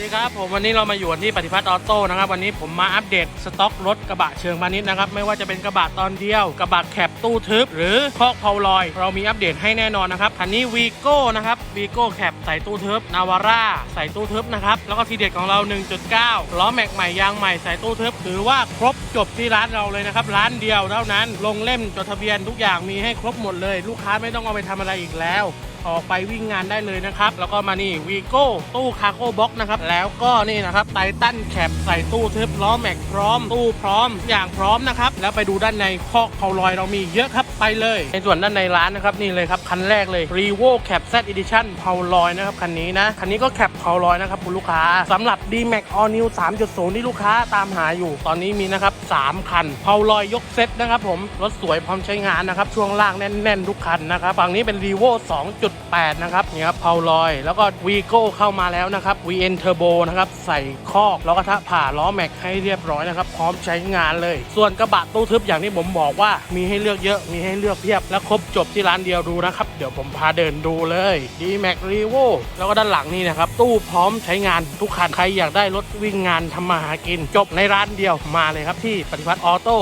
ดีครับผมวันนี้เรามาอยู่ที่ปฏิพัฒน์ออโต้นะครับวันนี้ผมมาอัปเดตสต็อกรถกระบะเชิงพาณิชย์นะครับไม่ว่าจะเป็นกระบะตอนเดียว กระบะแคปตู้ทึบ หรือคอกเพาลอย เรามีอัปเดตให้แน่นอนนะครับคันนี้วีโก้นะครับวีโก้แคปใส่ตู้ทึบนาวาร่าใส่ตู้ทึบนะครับแล้วก็ทีเด็ดของเรา 1.9 ล้อแม็กใหม่ยางใหม่ใส่ตู้ทึบถือว่าครบจบที่ร้านเราเลยนะครับร้านเดียวเท่านั้นลงเล่มจดทะเบียนทุกอย่างมีให้ครบหมดเลย ลูกค้าไม่ต้องเอาไปทำอะไรอีกแล้ว ออกไปวิ่งงานได้เลยนะครับ แล้วก็มานี่วีโก้ตู้คาร์โก้บ็อกนะครับ แล้วก็นี่นะครับไททันแคปใส่ตู้ทึบล้อแม็กพร้อม ตู้พร้อมอย่างพร้อมนะครับ แล้วไปดูด้านในคอกเขาลอยเรามีเยอะครับไปเลย ในส่วนด้านในร้านนะครับนี่เลยครับคันแรกเลยรีโว่แคปอิดิชั่นเผาลอยนะครับคันนี้นะคันนี้ก็แคปเผาลอยนะครับคุณลูกค้าสำหรับ D Max All New 3.0 ที่ลูกค้าตามหาอยู่ ตอนนี้มีนะครับสามคันเผาลอยยกเซตนะครับผมรถสวยพร้อมใช้งานนะครับช่วงล่างแน่นๆทุกคันนะครับฝั่งนี้เป็นรีโว2.0 1.8 นะครับนี่ครับเพาลอย แล้วก็วีโกเข้ามาแล้วนะครับ VN Turbo นะครับ ใส่คอกล้วกระทะผ่าล้อแม็กให้เรียบร้อยนะครับ พร้อมใช้งานเลย ส่วนกระบะตู้ทึบอย่างที่ผมบอกว่า มีให้เลือกเยอะมีให้เลือกเพียบ และครบจบที่ร้านเดียวดูนะครับ เดี๋ยวผมพาเดินดูเลย D Max r e v o แล้วก็ด้านหลังนี่นะครับ ตู้พร้อมใช้งานทุกคันใครอยากได้รถวิ่งงานทำมาหากิน จบในร้านเดียวมาเลยครับที่ปฏิพัฒน์ออโต้